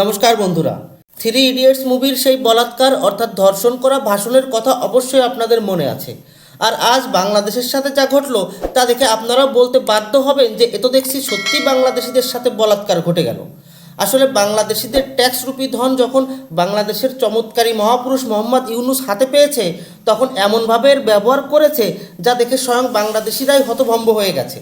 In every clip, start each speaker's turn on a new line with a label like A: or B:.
A: নমস্কার বন্ধুরা। Three idiots মুভির সেই বলাৎকার অর্থাৎ ধর্ষণ করা ভাষণের কথা অবশ্যই আপনাদের মনে আছে। আর আজ বাংলাদেশের সাথে যা ঘটলো, তা দেখে আপনারাও বলতে বাধ্য হবেন যে এ তো দেখছি সত্যি বাংলাদেশিদের সাথে বলাৎকার ঘটে গেল। আসলে বাংলাদেশিদের ট্যাক্স রূপী ধন যখন বাংলাদেশের চমৎকারী মহাপুরুষ মোহাম্মদ ইউনুস হাতে পেয়েছে, তখন এমনভাবে এর ব্যবহার করেছে যা দেখে স্বয়ং বাংলাদেশিরাই হতভম্ব হয়ে গেছে।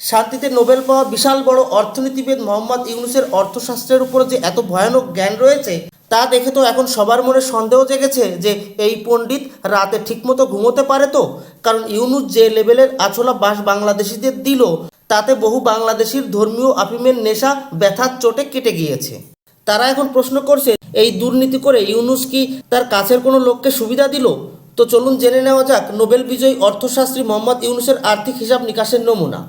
A: শান্তিতে নোবেল পাওয়া বিশাল বড় অর্থনীতিবিদ মোহাম্মদ ইউনুসের অর্থশাস্ত্রের উপর যে এত ভয়ানক জ্ঞান রয়েছে, তা দেখে তো এখন সবার মনে সন্দেহ জেগেছে যে এই পণ্ডিত রাতে ঠিকমতো ঘুমোতে পারে তো? কারণ ইউনুস যে লেভেলের আছলা বাস বাংলাদেশিদের দিল, তাতে বহু বাংলাদেশির ধর্মীয় আফিমের নেশা ব্যথার চোটে কেটে গিয়েছে। তারা এখন প্রশ্ন করছে, এই দুর্নীতি করে ইউনুস কি তার কাছের কোনো লোককে সুবিধা দিল? তো চলুন জেনে নেওয়া যাক, নোবেল বিজয়ী অর্থশাস্ত্রী মোহাম্মদ ইউনুসের আর্থিক হিসাব নিকাশের নমুনা।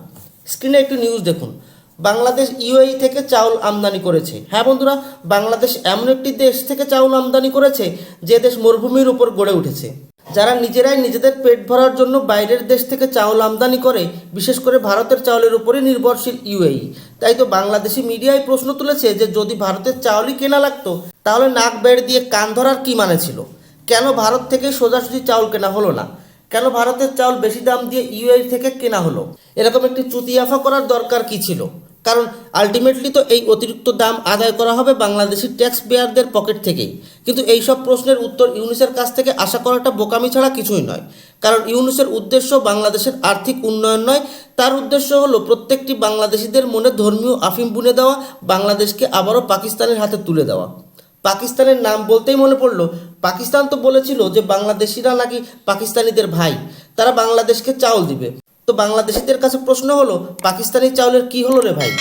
A: স্ক্রিনে একটু নিউজ দেখুন। বাংলাদেশ ইউএই থেকে চাউল আমদানি করেছে। হ্যাঁ বন্ধুরা, বাংলাদেশ এমন একটি দেশ থেকে চাউল আমদানি করেছে, যে দেশ মরুভূমির উপর গড়ে উঠেছে। যারা নিজেরাই নিজেদের পেট ভরার জন্য বাইরের দেশ থেকে চাউল আমদানি করে, বিশেষ করে ভারতের চাউলের উপরই নির্ভরশীল ইউএই তাই তো বাংলাদেশি মিডিয়ায় প্রশ্ন তুলেছে যে, যদি ভারতের চাউলই কেনা লাগতো, তাহলে নাক বেড় দিয়ে কান ধরার কী মানে ছিল? কেন ভারত থেকে সোজাসুজি চাউল কেনা হলো না? কেন ভারতের চাউল বেশি দাম দিয়ে ইউএই থেকে কেনা হলো? এরকম একটি চুতিয়াফা করার দরকার কি ছিল? কারণ আলটিমেটলি তো এই অতিরিক্ত দাম আদায় করা হবে বাংলাদেশি ট্যাক্স পেয়ারদের পকেট থেকেই কিন্তু এই সব প্রশ্নের উত্তর ইউনিসের কাছ থেকে আশা করাটা বোকামি ছাড়া কিছুই নয়। কারণ ইউনিসের উদ্দেশ্য বাংলাদেশের আর্থিক উন্নয়ন নয়, তার উদ্দেশ্য হলো প্রত্যেকটি বাংলাদেশিদের মনে ধর্মীয় আফিম বুনে দেওয়া, বাংলাদেশকে আবারও পাকিস্তানের হাতে তুলে দেওয়া। পাকিস্তানের নাম বলতেই মনে পড়ল। পাকিস্তান তো বলেছিল যে বাংলাদেশিরা নাকি পাকিস্তানিদের ভাই। তারা বাংলাদেশকে চাউল দিবে। তো বাংলাদেশিদের কাছে প্রশ্ন হলো, পাকিস্তানি চাউলের কি হলো রে ভাই?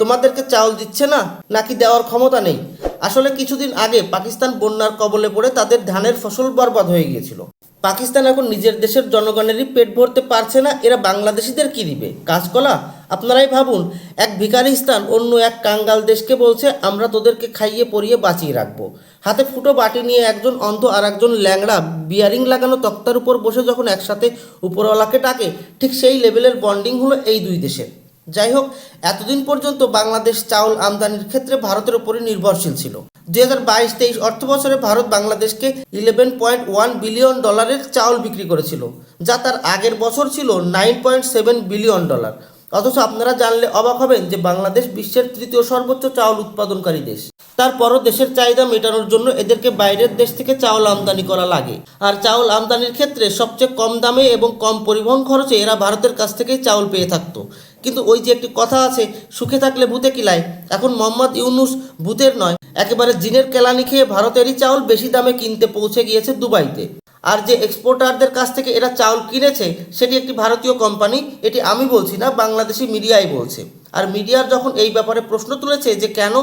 A: তোমাদেরকে চাউল দিচ্ছে না, নাকি দেওয়ার ক্ষমতা নেই? আসলে কিছুদিন আগে পাকিস্তান বন্যার কবলে পড়ে তাদের ধানের ফসল বরবাদ হয়ে গিয়েছিল। পাকিস্তান এখন নিজের দেশের জনগণেরই পেট ভরতে পারছে না, এরা বাংলাদেশিদের কি দিবে? কাজকলা আপনারাই ভাবুন, এক ভিকারিস্তান অন্য এক কাঙ্গাল দেশকে বলছে, আমরা তোদেরকে খাইয়ে, পরিয়ে বাঁচিয়ে রাখব। হাতে ফুটো বাটি নিয়ে একজন অন্ধ আর একজন ল্যাংড়া বিয়ারিং লাগানো তক্তার উপর বসে যখন একসাথে উপরওয়ালাকে ডাকে, ঠিক সেই লেভেলের বন্ডিং হলো এই দুই দেশের। যাই হোক, এতদিন পর্যন্ত বাংলাদেশ চাউল আমদানির ক্ষেত্রে ভারতের উপরই নির্ভরশীল ছিল। দুই হাজার বাইশ তেইশ অর্থ বছরে ভারত বাংলাদেশকে ইলেভেন পয়েন্ট ওয়ান বিলিয়ন ডলারের চাউল বিক্রি করেছিল, যা তার আগের বছর ছিল nine point seven billion dollar অথচ আপনারা জানলে অবাক হবেন যে বাংলাদেশ বিশ্বের তৃতীয় সর্বোচ্চ চাউল উৎপাদনকারী দেশ। তারপরও দেশের চাহিদা মেটানোর জন্য এদেরকে বাইরের দেশ থেকে চাউল আমদানি করা লাগে। আর চাউল আমদানির ক্ষেত্রে সবচেয়ে কম দামে এবং কম পরিবহন খরচে এরা ভারতের কাছ থেকেই চাউল পেয়ে থাকতো। কিন্তু ওই যে একটি কথা আছে, সুখে থাকলে ভূতে কিলায়। এখন মোহাম্মদ ইউনুস ভূতের নয়, একেবারে জিনের কেলানি খেয়ে ভারতেরই চাউল বেশি দামে কিনতে পৌঁছে গিয়েছে দুবাইতে। আর যে এক্সপোর্টারদের কাছ থেকে এরা চাউল কিনেছে, সেটি একটি ভারতীয় কোম্পানি এটি আমি বলছি না, বাংলাদেশি মিডিয়াই বলছে। আর মিডিয়ার যখন এই ব্যাপারে প্রশ্ন তুলেছে যে কেন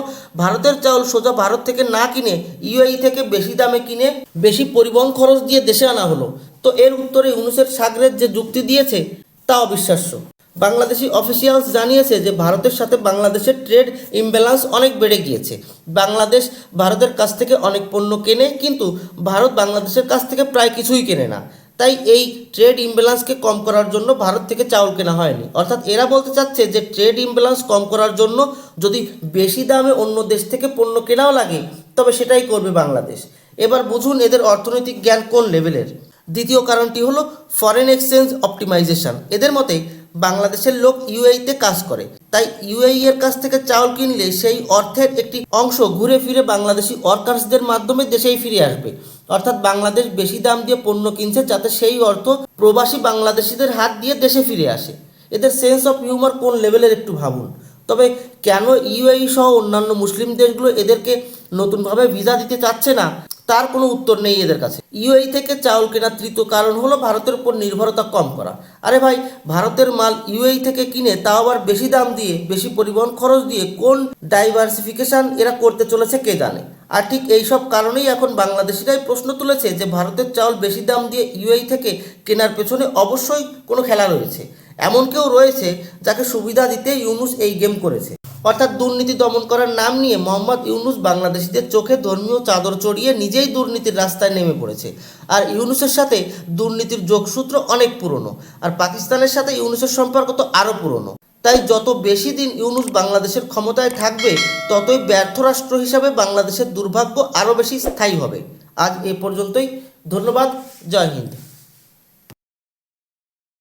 A: ভারতের চাউল সোজা ভারত থেকে না কিনে ইউএই থেকে বেশি দামে কিনে, বেশি পরিবহন খরচ দিয়ে দেশে আনা হলো, তো এর উত্তরে ইউনুসের সাগরের যে যুক্তি দিয়েছে তা অবিশ্বাস্য। বাংলাদেশি অফিসিয়ালস জানিয়েছে যে ভারতের সাথে বাংলাদেশের ট্রেড ইমব্যালেন্স অনেক বেড়ে গিয়েছে। বাংলাদেশ ভারতের কাছ থেকে অনেক পণ্য কেনে, কিন্তু ভারত বাংলাদেশের কাছ থেকে প্রায় কিছুই কেনে না। তাই এই ট্রেড ইমব্যালেন্সকে কম করার জন্য ভারত থেকে চাউল কেনা হয়নি। অর্থাৎ এরা বলতে চাচ্ছে যে ট্রেড ইমব্যালেন্স কম করার জন্য যদি বেশি দামে অন্য দেশ থেকে পণ্য কেনাও লাগে, তবে সেটাই করবে বাংলাদেশ। এবার বুঝুন এদের অর্থনৈতিক জ্ঞান কোন লেভেলের দ্বিতীয় কারণটি হলো ফরেন এক্সচেঞ্জ অপটিমাইজেশন এদের মতে বাংলাদেশের লোক ইউএইতে কাজ করে। তাই ইউএই এর কাছ থেকে চাউল কিনলে সেই অর্থের একটি অংশ ঘুরে ফিরে বাংলাদেশি ওয়ার্কার্সদের মাধ্যমে দেশেই ফিরে আসবে। অর্থাৎ বাংলাদেশ বেশি দাম দিয়ে পণ্য কিনছে যাতে সেই অর্থ প্রবাসী বাংলাদেশিদের হাত দিয়ে দেশে ফিরে আসে। এদের সেন্স অফ হিউমার কোন লেভেলের একটু ভাবুন। তবে কেন ইউএই সহ অন্যান্য মুসলিম দেশগুলো এদেরকে নতুনভাবে ভিসা দিতে চাচ্ছে না? তার কোনো উত্তর নেই এদের কাছে। ইউএই থেকে চাউল কেনার তৃতীয় কারণ হলো ভারতের উপর নির্ভরতা কম করা। আরে ভাই, ভারতের মাল ইউএই থেকে কিনে তাও আবার বেশি দাম দিয়ে, বেশি পরিবহন খরচ দিয়ে কোন ডাইভার্সিফিকেশন এরা করতে চলেছে কে জানে? আর ঠিক এইসব কারণেই এখন বাংলাদেশিরাই প্রশ্ন তুলেছে যে ভারতের চাউল বেশি দাম দিয়ে ইউএই থেকে কেনার পেছনে অবশ্যই কোনো খেলা রয়েছে। এমন কেউ রয়েছে যাকে সুবিধা দিতে ইউনুস এই গেম করেছে। অর্থাৎ দুর্নীতি দমন করার নাম নিয়ে মোহাম্মদ ইউনুস বাংলাদেশিদের চোখে ধর্মীয় চাদর চড়িয়ে নিজেই দুর্নীতির রাস্তায় নেমে পড়েছে। আর ইউনুসের সাথে দুর্নীতির যোগসূত্র অনেক পুরনো, আর পাকিস্তানের সাথে ইউনুসের সম্পর্ক তো আরও পুরনো। তাই যত বেশি দিন ইউনুস বাংলাদেশের ক্ষমতায় থাকবে, ততই ব্যর্থ রাষ্ট্র হিসাবে বাংলাদেশের দুর্ভাগ্য আরও বেশি স্থায়ী হবে। আজ এ পর্যন্তই, ধন্যবাদ, জয় হিন্দ।